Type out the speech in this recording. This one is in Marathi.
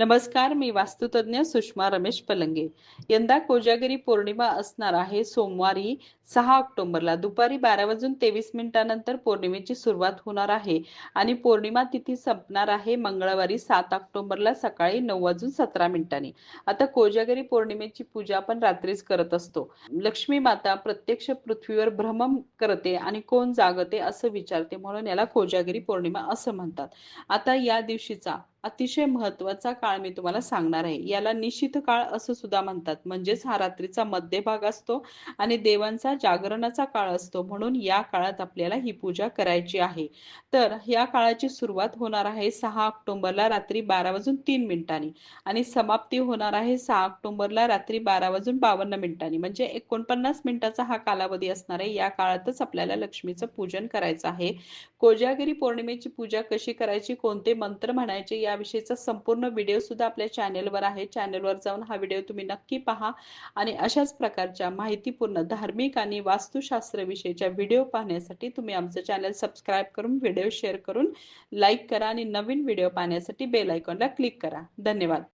नमस्कार मी वास्तुतज्ञ सुषमा रमेश पलंगे. यंदा कोजागिरी पौर्णिमा असणार आहे. सोमवारी सहा ऑक्टोबरला दुपारी बारा वाजून तेवीस मिनिटानंतर पौर्णिमेची सुरुवात होणार आहे आणि पौर्णिमा तिथी संपणार आहे मंगळवारी सात ऑक्टोबरला सकाळी नऊ वाजून सतरा मिनिटांनी. आता कोजागिरी पौर्णिमेची पूजा आपण रात्रीच करत असतो. लक्ष्मी माता प्रत्यक्ष पृथ्वीवर भ्रमण करते आणि कोण जागते असं विचारते म्हणून याला कोजागिरी पौर्णिमा असं म्हणतात. आता या दिवशीचा अतिशय महत्त्वाचा काळ मी तुम्हाला सांगणार आहे. याला निशित काळ असं सुद्धा म्हणतात. म्हणजेच हा रात्रीचा मध्यभाग असतो आणि देवांचा जागरणाचा काळ असतो. म्हणून या काळात आपल्याला ही पूजा करायची आहे. तर या काळाची सुरुवात होणार आहे सहा ऑक्टोबरला रात्री बारा वाजून तीन मिनिटांनी आणि समाप्ती होणार आहे सहा ऑक्टोबरला रात्री बारा वाजून बावन्न मिनिटांनी. म्हणजे एकोणपन्नास मिनिटाचा हा कालावधी असणार आहे. या काळातच आपल्याला लक्ष्मीचं पूजन करायचं आहे. कोजागिरी पौर्णिमेची पूजा कशी करायची? कोणते मंत्र म्हणायचे? याविषयीचा संपूर्ण व्हिडिओ सुद्धा आपल्या चॅनेलवर आहे. चॅनेलवर जाऊन हा व्हिडिओ तुम्ही नक्की पहा. आणि अशाच प्रकारच्या माहितीपूर्ण धार्मिक आणि वास्तुशास्त्र विषयीच्या व्हिडिओ पाहण्यासाठी तुम्ही आमचं चॅनल सबस्क्राईब करून व्हिडिओ शेअर करून लाईक करा आणि नवीन व्हिडिओ पाहण्यासाठी बेल आयकॉनला क्लिक करा. धन्यवाद.